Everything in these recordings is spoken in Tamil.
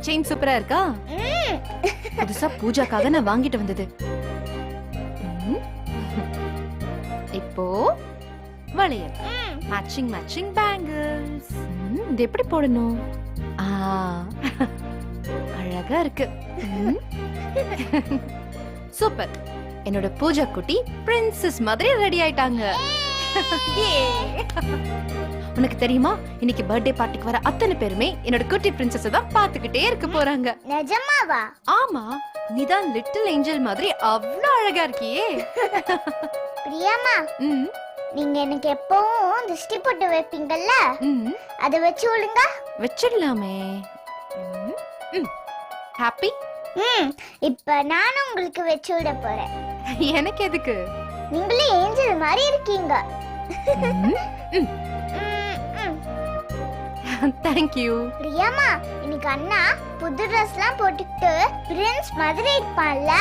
செயின் சூப்பரா இருக்கா? புதுசா பூஜாக்காக நான் வாங்கிட்டு வந்தது. இப்போ வளையல். மேட்சிங் மேட்சிங் பேங்கிள்ஸ் இது எப்படி போடணும்? ஆ. அழகா இருக்கு. சூப்பர். என்னோட பூஜா குட்டி பிரின்சஸ் மாதிரி ரெடி ஆயிட்டாங்க. Yay. உனக்கு தெரியுமா? இன்னைக்கு பர்த்டே பார்ட்டிக்கு வர அத்தனை பேருமே என்னோட குட்டி பிரின்சஸ் தான் பாத்துக்கிட்டே இருக்க போறாங்க. நிஜமாவா? ஆமா நீதான் லிட்டில் ஏஞ்சல் மாதிரி அவ்வளவு அழகா இருக்கியே. பிரியாமா ம், நீங்க எனக்கு எப்பவும் திருஷ்டி போட்டு வைப்பீங்கல்ல? அதை வச்சு விடுங்க வச்சிடலாமே. ஹாப்பி ம். இப்ப நானும் உங்களுக்கு வச்சு விட போறேன். எனக்கு எதுக்கு? நீங்களே ஏஞ்சல் மாதிரி இருக்கீங்க. தேங்க்யூ பிரியாமா இன்னைக்கு அண்ணா புது ட்ரெஸ்லாம் போட்டுக்கிட்டு பிரின்ஸ் மாதிரி இருப்பான்ல?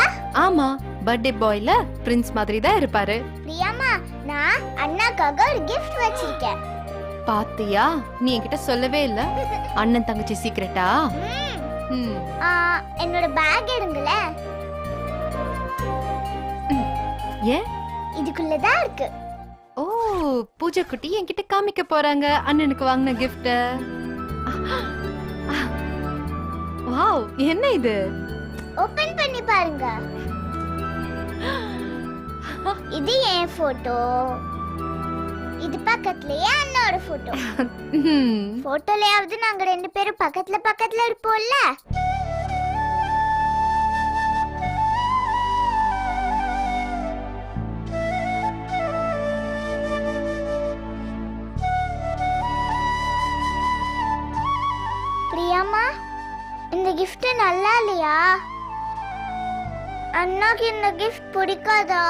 ஆமா பர்த்டே பாய்ல பிரின்ஸ் மாதிரி தான் இருப்பாரு. பிரியாமா நான் அண்ணாக்காக ஒரு கிஃப்ட் வச்சிருக்கேன். பாத்தியா? நீ என்கிட்ட சொல்லவே இல்ல. அண்ணன் தங்கச்சி சீக்கிரட்டா என்னோட பேக் எடுங்களேன் ஏன்? இதுக்குள்ளதான் இருக்கு. பூஜா குட்டி என்கிட்ட காமிக்க போறாங்க. அண்ணனுக்கு வாங்கின கிஃப்ட் வாவ் என்ன இது? ஓபன் பண்ணி பாருங்க. இது என் போட்டோ இது பக்கத்துலயே அண்ணாவோட போட்டோ போட்டோலயாவது நாங்க ரெண்டு பேரும் பக்கத்துல பக்கத்துல இருப்போம்ல? பிரியாமா இந்த gift நல்லா இல்லையா? அண்ணாக்கு இந்த கிஃப்ட் பிடிக்காதா?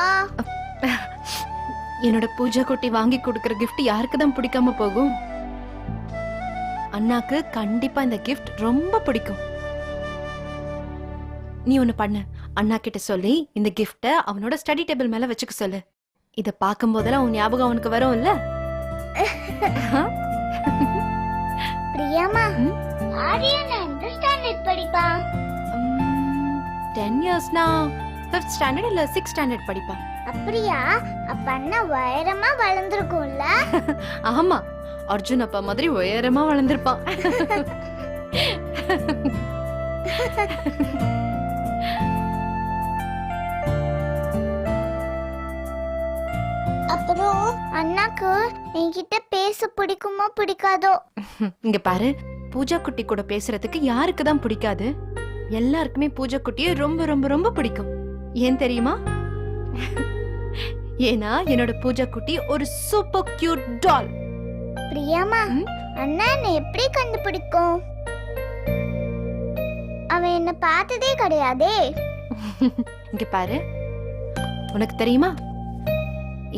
என்னோட பூஜா குட்டி வாங்கி கொடுக்கிற gift யாருக்கு தான் பிடிக்காம போகும்? அண்ணாக்கு கண்டிப்பா இந்த gift ரொம்ப பிடிக்கும். நீ ஒண்ணு பண்ணு. அண்ணா கிட்ட சொல்லி இந்த கிஃப்ட அவனோட ஸ்டடி டேபிள் மேல வச்சுக்க சொல்லு. இத பார்க்கும் போதெல்லாம் உன் ஞாபகம் அவனுக்கு வரும்ல? பிரியாமா ம்? ஆரியன் எந்த ஸ்டாண்டர்ட் படிப்பான் டென் இயர்ஸ்னா ஃபிஃப்த் ஸ்டாண்டர்ட் இல்ல சிக்ஸ் ஸ்டாண்டர்ட் படிப்பான் அப்படியா? அப்ப அண்ணா உயரமா வளர்ந்துருக்கும்ல? ஆமா. அர்ஜுன் அப்பா மாதிரி உயரமா வளர்ந்திருப்பான் அப்புறம் அண்ணாக்கு என்கிட்ட பேச பிடிக்குமோ பிடிக்காதோ? இங்க பாரு. பூஜா குட்டி கூட பேசுறதுக்கு யாருக்கு தான் பிடிக்காது? எல்லாருக்குமே பூஜா குட்டியை ரொம்ப ரொம்ப ரொம்ப பிடிக்கும். ஏன் தெரியுமா? ஏன்னா என்னோட பூஜா குட்டி ஒரு சூப்பர் கியூட் டால் பிரியாமா? அண்ணா என்ன எப்படி கண்டுபிடிக்கும்? அவன் என்ன பார்த்ததே கிடையாதே. இங்க பாரு. உனக்கு தெரியுமா?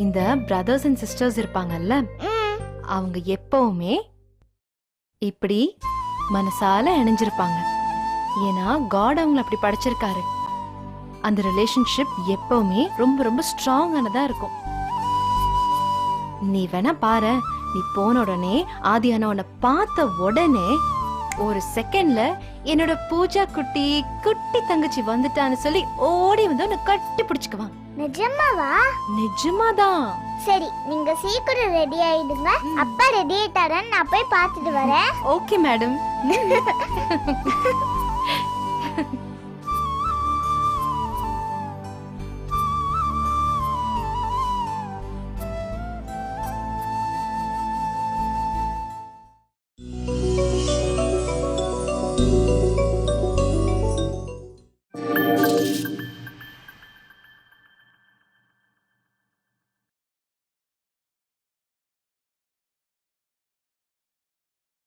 இந்த பிரதர்ஸ் அண்ட் சிஸ்டர்ஸ் இருப்பாங்கல்ல? அவங்க எப்பவுமே இப்படி மனசால இணைஞ்சிருப்பாங்க. ஏன்னா காட் அவங்களை அப்படி படைச்சிருக்காரு. அந்த ரிலேஷன்ஷிப் எப்பவுமே ரொம்ப ரொம்ப ஸ்ட்ராங்கானதா இருக்கும். நீ வேணா பாரு நீ போன உடனே ஆதி உன்னை பார்த்த உடனே ஒரு செகண்ட்ல என்னோட பூஜா குட்டி குட்டி தங்கச்சி வந்துட்டான்னு சொல்லி ஓடி வந்து உன்னை கட்டி பிடிச்சுக்குவான். நிஜமாவா? நிஜமாதான். சரி நீங்க சீக்கிரம் ரெடி ஆயிடுங்க. அப்பா ரெடி ஆயிட்டாரன்னு நான் போய் பார்த்துட்டு வரேன். Okay madam